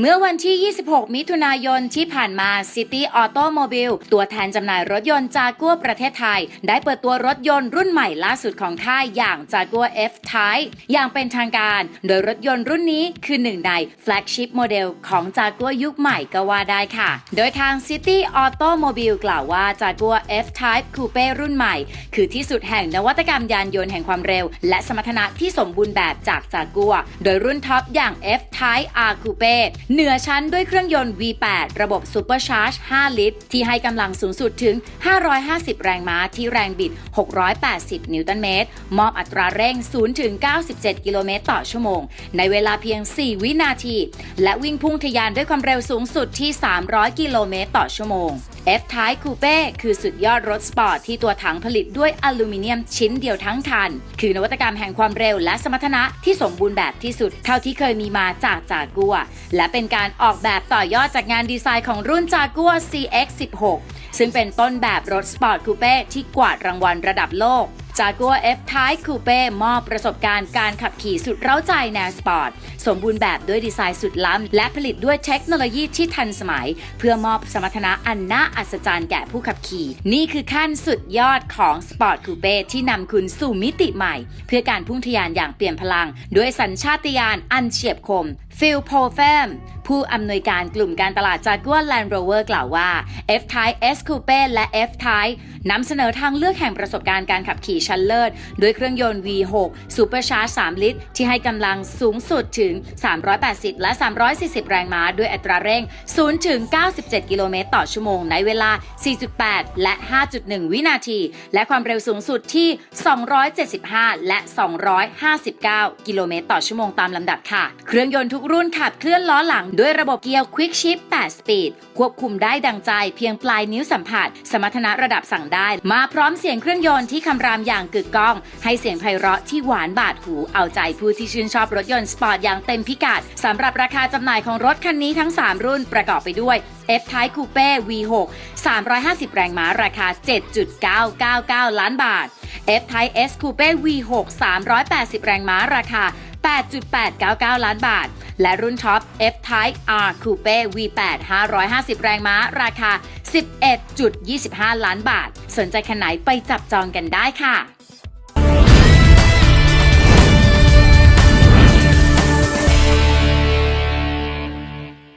เมื่อวันที่ 26 มิถุนายนที่ผ่านมา City Automobile ตัวแทนจำหน่ายรถยนต์จากัวประเทศไทย ได้เปิดตัวรถยนต์รุ่นใหม่ล่าสุดของค่ายอย่างจากัว F Type อย่างเป็นทางการ โดยรถยนต์รุ่นนี้คือหนึ่งใน flagship โมเดลของจากัวยุคใหม่ก็ว่าได้ค่ะ โดยทาง City Automobile กล่าวว่าจากัว F Type Coupe รุ่นใหม่ คือที่สุดแห่งนวัตกรรมยานยนต์แห่งความเร็ว และสมรรถนะที่สมบูรณ์แบบจากจากัว โดยรุ่นท็อปอย่าง F Type R Coupe เหนือชั้นด้วยเครื่องยนต์ V8 ระบบ Supercharge 5 ลิตร ที่ให้กำลังสูงสุดถึง 550 แรงม้าที่แรงบิด 680 นิวตันเมตร มอบอัตราเร่ง 0 ถึง 97 กิโลเมตรต่อชั่วโมง ในเวลาเพียง 4 วินาที และวิ่งพุ่งทะยานด้วยความเร็วสูงสุดที่ 300 กิโลเมตรต่อชั่วโมง F-Type Coupe คือสุดยอดรถสปอร์ตที่ตัวถังผลิตด้วยอลูมิเนียมชิ้นเดียวทั้งคัน คือนวัตกรรมแห่งความเร็วและสมรรถนะที่สมบูรณ์แบบที่สุด เท่าที่เคยมีมาจากจากัว และเป็นการออกแบบต่อยอดจากงานดีไซน์ของรุ่นจากัว CX16 ซึ่งเป็นต้นแบบรถสปอร์ตคูเป้ที่กวาดรางวัลระดับโลก จากัว F Type Coupe มอบประสบการณ์การขับขี่สุดเร้าใจแนวสปอร์ต สมบูรณ์แบบด้วยดีไซน์สุดล้ำ และผลิตด้วยเทคโนโลยีที่ทันสมัย เพื่อมอบสมรรถนะอันน่าอัศจรรย์แก่ผู้ขับขี่ นี่คือขั้นสุดยอดของสปอร์ตคูเป้ที่นำคุณสู่มิติใหม่ เพื่อการพุ่งทะยานอย่างเปลี่ยนพลัง ด้วยสัญชาตญาณอันเฉียบคมฟิลโพเฟมผู้อำนวยการกลุ่มการตลาดจากัว Land Rover กล่าวว่า F-Type S Coupe และ F-Type นำเสนอทางเลือกแห่งประสบการณ์การขับขี่ชั้นเลิศ ด้วยเครื่องยนต์ V6 Supercharge 3 ลิตร ที่ให้กำลังสูงสุดถึง 380 และ 340 แรงม้า ด้วยอัตราเร่ง 0 ถึง 97 กิโลเมตรต่อชั่วโมง ในเวลา 4.8 และ 5.1 วินาที และความเร็วสูงสุดที่ 275 และ 259 กิโลเมตรต่อชั่วโมงตามลำดับค่ะ เครื่องยนต์ทุกรุ่นขับเคลื่อนล้อหลังด้วยระบบเกียร์ Quick Shift 8 Speed ควบคุมได้ดังใจเพียงปลายนิ้วสัมผัส สมรรถนะระดับสั่งได้ มาพร้อมเสียงเครื่องยนต์ที่คำรามอย่างกึกก้อง ให้เสียงไพเราะที่หวานบาดหูเอาใจผู้ที่ชื่นชอบรถยนต์สปอร์ตอย่างเต็มพิกัดสำหรับราคาจำหน่ายของรถคันนี้ทั้ง 3 รุ่นประกอบไปด้วย F-Type Coupe V6 350 แรงม้าราคา 7.999 ล้านบาท F-Type S Coupe V6 380 แรงม้าราคา 8.899 ล้านบาท และรุ่นท็อป F-Type R Coupe V8 550 แรงม้าราคา 11.25 ล้านบาท สนใจคันไหนไปจับจองกันได้ค่ะ